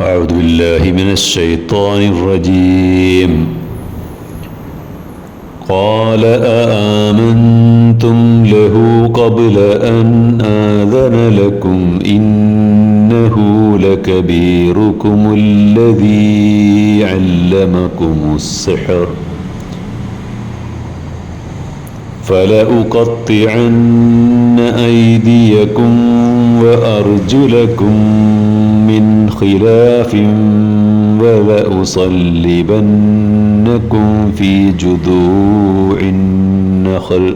أعوذ بالله من الشيطان الرجيم. قال أآمنتم له قبل أن آذن لكم إنه لكبيركم الذي علمكم السحر. فلأقطعن أيديكم وأرجلكم من خلاف ولأصلبنكم في جذوع النخل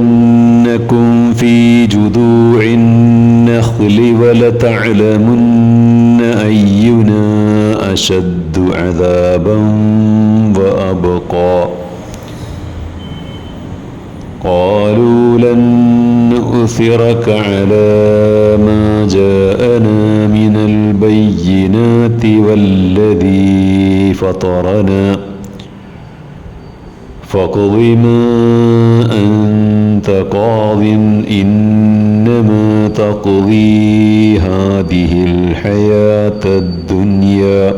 ولأصلبنكم في جذوع النخل ولتعلمن أينا أشد عذابا وأبقى قالوا لن نؤثرك على ما جاءنا من البينات والذي فطرنا. فاقض ما أنت قاض إنما تقضي هذه الحياة الدنيا.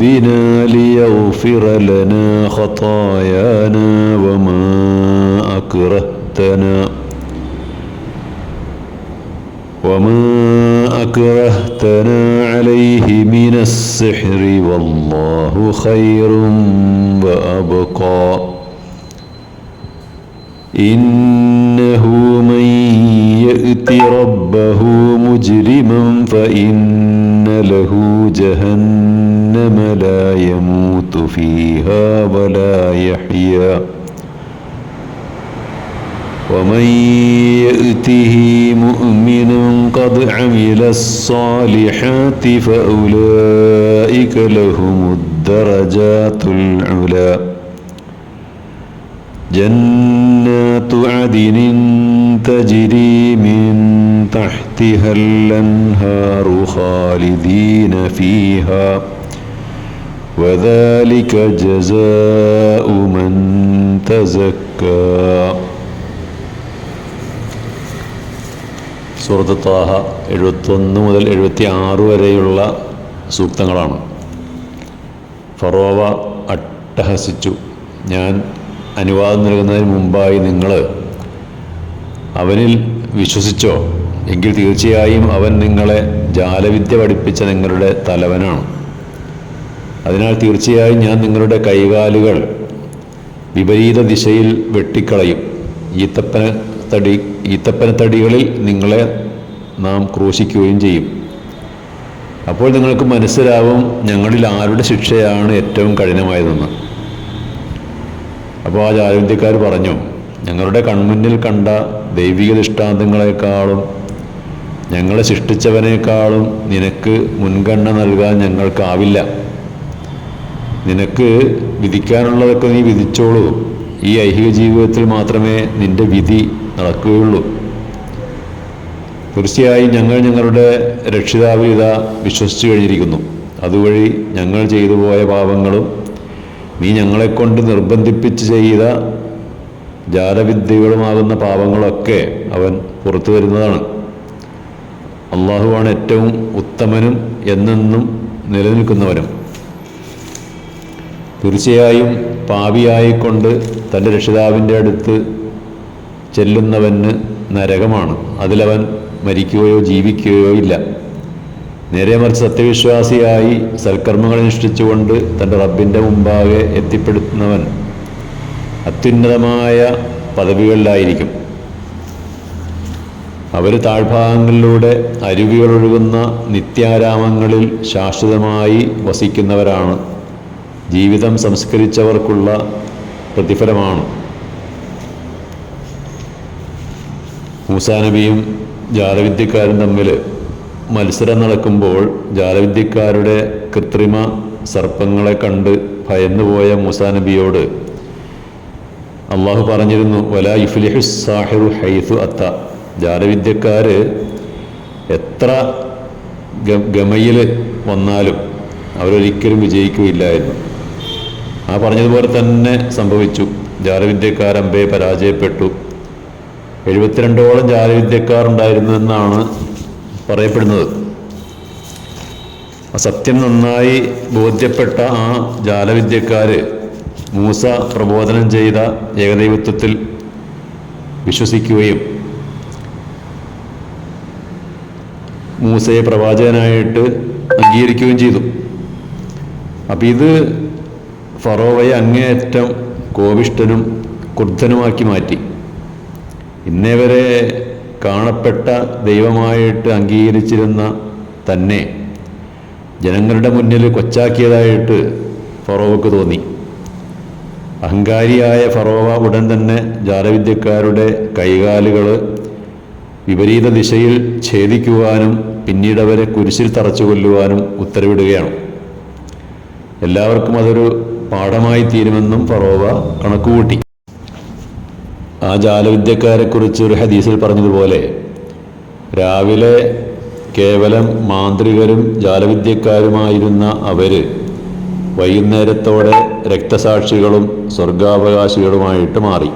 بربنا ليغفر لنا خطايانا وما أكرهتنا وما أكرهتنا عليه من السحر والله خير وأبقى إنه من يأت ربه مجرما فإن له جهنم لا يموت فيها ولا يحيا. ومن يأته مؤمنا قد عمل الصالحات فأولئك لهم الدرجات العلى جنات عدن تجري من تحتها الأنهار خالدين فيها وذلك جزاء من تزكى സൂറത്ത് താഹ എഴുപത്തൊന്ന് മുതൽ എഴുപത്തി ആറ് വരെയുള്ള സൂക്തങ്ങളാണ് ഫറോവ അട്ടഹസിച്ചു ഞാൻ അനുവാദം നൽകുന്നതിന് മുമ്പായി നിങ്ങൾ അവനിൽ വിശ്വസിച്ചോ? എങ്കിൽ തീർച്ചയായും അവൻ നിങ്ങളെ ജാലവിദ്യ പഠിപ്പിച്ച നിങ്ങളുടെ തലവനാണ്. അതിനാൽ തീർച്ചയായും ഞാൻ നിങ്ങളുടെ കൈകാലുകൾ വിപരീത ദിശയിൽ വെട്ടിക്കളയും. ഈത്തപ്പന തടി ഈത്തപ്പനത്തടികളിൽ നിങ്ങളെ നാം ക്രൂശിക്കുകയും ചെയ്യും. അപ്പോൾ നിങ്ങൾക്ക് മനസ്സിലാവും ഞങ്ങളിൽ ആരുടെ ശിക്ഷയാണ് ഏറ്റവും കഠിനമായതെന്ന്. അപ്പോൾ ആ ജാലവിദ്യക്കാർ പറഞ്ഞു ഞങ്ങളുടെ കൺമുന്നിൽ കണ്ട ദൈവിക ദൃഷ്ടാന്തങ്ങളെക്കാളും ഞങ്ങളെ സൃഷ്ടിച്ചവനേക്കാളും നിനക്ക് മുൻഗണന നൽകാൻ ഞങ്ങൾക്കാവില്ല. നിനക്ക് വിധിക്കാനുള്ളതൊക്കെ നീ വിധിച്ചോളൂ. ഈ ഐഹിക ജീവിതത്തിൽ മാത്രമേ നിന്റെ വിധി നടക്കുകയുള്ളൂ. തീർച്ചയായും ഞങ്ങൾ ഞങ്ങളുടെ രക്ഷിതാവിത വിശ്വസിച്ചു കഴിഞ്ഞിരിക്കുന്നു. അതുവഴി ഞങ്ങൾ ചെയ്തു പോയ പാപങ്ങളും നീ ഞങ്ങളെക്കൊണ്ട് നിർബന്ധിപ്പിച്ച് ചെയ്ത ജാലവിദ്യകളുമാകുന്ന പാപങ്ങളൊക്കെ അവൻ പുറത്തു വരുന്നതാണ്. അള്ളാഹുവാണ് ഏറ്റവും ഉത്തമനും എന്നെന്നും നിലനിൽക്കുന്നവനും. തീർച്ചയായും പാപിയായിക്കൊണ്ട് തന്റെ രക്ഷിതാവിന്റെ അടുത്ത് ചെല്ലുന്നവന് നരകമാണ്. അതിലവൻ മരിക്കുകയോ ജീവിക്കുകയോ ഇല്ല. നേരെ മറിച്ച് സത്യവിശ്വാസിയായി സൽക്കർമ്മങ്ങൾ അനുഷ്ഠിച്ചുകൊണ്ട് തന്റെ റബ്ബിന്റെ മുമ്പാകെ എത്തിപ്പെടുത്തുന്നവൻ അത്യുന്നതമായ പദവികളിലായിരിക്കും. അവർ താഴ്ഭാഗങ്ങളിലൂടെ അരുവികളൊഴുകുന്ന നിത്യാരാമങ്ങളിൽ ശാശ്വതമായി വസിക്കുന്നവരാണ്. ജീവിതം സംസ്കരിച്ചവർക്കുള്ള പ്രതിഫലമാണ്. മൂസാനബിയും ജാലവിദ്യക്കാരും തമ്മിൽ മത്സരം നടക്കുമ്പോൾ ജാലവിദ്യക്കാരുടെ കൃത്രിമ സർപ്പങ്ങളെ കണ്ട് ഭയന്നുപോയ മൂസാനബിയോട് അള്ളാഹു പറഞ്ഞിരുന്നു വല ഇഫ്ലിഹു സാഹിറു ഹൈഫു അത്ത. ജാലവിദ്യക്കാർ എത്ര ഗമയിൽ വന്നാലും അവരൊരിക്കലും വിജയിക്കുകയില്ലായിരുന്നു. ആ പറഞ്ഞതുപോലെ തന്നെ സംഭവിച്ചു. ജാലവിദ്യക്കാർ അമ്പയെ പരാജയപ്പെട്ടു. എഴുപത്തിരണ്ടോളം ജാലവിദ്യക്കാർ ഉണ്ടായിരുന്നു എന്നാണ് പറയപ്പെടുന്നത്. സത്യം നന്നായി ബോധ്യപ്പെട്ട ആ ജാലവിദ്യക്കാര് മൂസ പ്രബോധനം ചെയ്ത ഏകദൈവത്വത്തിൽ വിശ്വസിക്കുകയും മൂസയെ പ്രവാചകനായിട്ട് അംഗീകരിക്കുകയും ചെയ്തു. അപ്പം ഇത് ഫറോവയെ അങ്ങേയറ്റം കോപിഷ്ഠനും ക്രുദ്ധനുമാക്കി മാറ്റി. ഇന്നേ വരെ കാണപ്പെട്ട ദൈവമായിട്ട് അംഗീകരിച്ചിരുന്ന തന്നെ ജനങ്ങളുടെ മുന്നിൽ കൊച്ചാക്കിയതായിട്ട് ഫറോവക്ക് തോന്നി. അഹങ്കാരിയായ ഫറോവ ഉടൻ തന്നെ ജാലവിദ്യക്കാരുടെ കൈകാലുകൾ വിപരീത ദിശയിൽ ഛേദിക്കുവാനും പിന്നീട് അവരെ കുരിശിൽ തറച്ചു കൊല്ലുവാനും ഉത്തരവിടുകയാണ്. എല്ലാവർക്കും അതൊരു പാഠമായി തീരുമെന്നും ഫറോവ കണക്കുകൂട്ടി. ആ ജാലവിദ്യക്കാരെക്കുറിച്ച് ഒരു ഹദീസിൽ പറഞ്ഞതുപോലെ രാവിലെ കേവലം മാന്ത്രികരും ജാലവിദ്യക്കാരുമായിരുന്ന അവർ വൈകുന്നേരത്തോടെ രക്തസാക്ഷികളും സ്വർഗാവകാശികളുമായിട്ട് മാറി.